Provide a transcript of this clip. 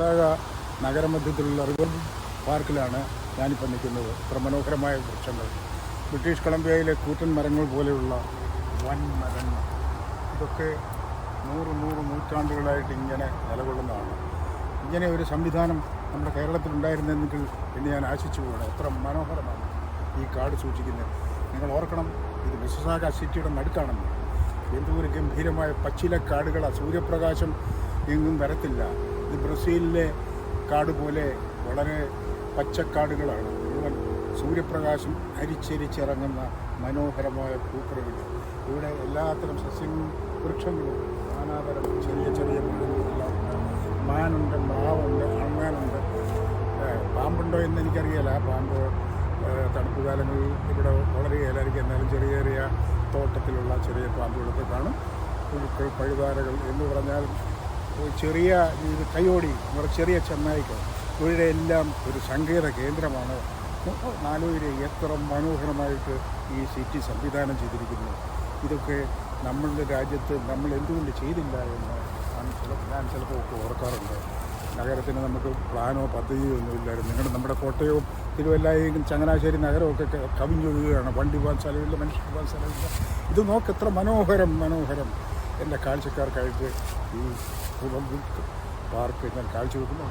Mississauga നഗരമധ്യത്തിലുള്ള river പാർക്കിലാണ് ഞാനിപ്പോൾ നിൽക്കുന്നത്. ഇത്ര മനോഹരമായ വൃക്ഷങ്ങൾ. ബ്രിട്ടീഷ് കൊളംബിയയിലെ കൂറ്റൻ മരങ്ങൾ പോലെയുള്ള വൻ മരങ്ങൾ. ഇതൊക്കെ നൂറ് നൂറ് നൂറ്റാണ്ടുകളായിട്ട് ഇങ്ങനെ നിലകൊള്ളുന്നതാണ്. ഇങ്ങനെ ഒരു സംവിധാനം നമ്മുടെ കേരളത്തിൽ ഉണ്ടായിരുന്നെങ്കിൽ എന്ന് ഞാൻ ആശിച്ചു പോകണം. എത്ര മനോഹരമാണ് ഈ കാട് സൂക്ഷിക്കുന്നത്. നിങ്ങൾ ഓർക്കണം ഇത് മിസ്സസാഗ സിറ്റിയുടെ നടുക്കാണെന്ന്. എന്തോ ഒരു ഗംഭീരമായ പച്ചില കാടുകളാണ് സൂര്യപ്രകാശം എങ്ങും വരത്തില്ല. ഇത് ബ്രസീലിലെ കാട് പോലെ വളരെ പച്ചക്കാടുകളാണ്. മുഴുവൻ സൂര്യപ്രകാശം അരിച്ചരിച്ചിറങ്ങുന്ന മനോഹരമായ ഭൂപ്രകൃതി. ഇവിടെ എല്ലാത്തരം സസ്യങ്ങളും വൃക്ഷങ്ങളും നാനാതരം ചെറിയ ചെറിയ മൃഗങ്ങളെല്ലാം മാനുണ്ട് മ്രാവുണ്ട് അണ്ണാനുണ്ട് പാമ്പുണ്ടോ എന്ന് എനിക്കറിയില്ല പാമ്പ് തണുപ്പ് കാലങ്ങളിൽ ഇവിടെ വളരെ ഏലായിരിക്കും. എന്നാലും ചെറിയ ചെറിയ തോട്ടത്തിലുള്ള ചെറിയ പാമ്പുകളൊക്കെ കാണും. പുഴുക്കൾ പഴുതാരകൾ എന്ന് പറഞ്ഞാൽ ചെറിയ കയ്യോടി നമ്മുടെ ചെറിയ ചെന്നായിക്കൾ ഇവിടെ എല്ലാം ഒരു സംഗീത കേന്ദ്രമാണ്. നാലൂര് എത്ര മനോഹരമായിട്ട് ഈ സിറ്റി സംവിധാനം ചെയ്തിരിക്കുന്നു. ഇതൊക്കെ നമ്മളുടെ രാജ്യത്ത് നമ്മൾ എന്തുകൊണ്ട് ചെയ്തില്ല എന്ന് ഞാൻ ചിലപ്പോൾ ഒക്കെ ഓർക്കാറുണ്ട്. നഗരത്തിന് നമുക്ക് പ്ലാനോ പദ്ധതിയോ ഒന്നും ഇല്ലായിരുന്നു. നിങ്ങളുടെ നമ്മുടെ കോട്ടയവും തിരുവല്ലായും ചങ്ങനാശ്ശേരി നഗരമൊക്കെ കവിഞ്ഞൊഴുകുകയാണ്. വണ്ടി പോകാൻ സ്ഥലമില്ല മനുഷ്യർ പോകാൻ സ്ഥലമില്ല. ഇത് നോക്ക് എത്ര മനോഹരം മനോഹരം. എന്റെ കാഴ്ചക്കാർക്കായിട്ട് ഈ റിപ്പബ്ലിക് പാർക്ക് ഞാൻ കാഴ്ചവെക്കുന്നു.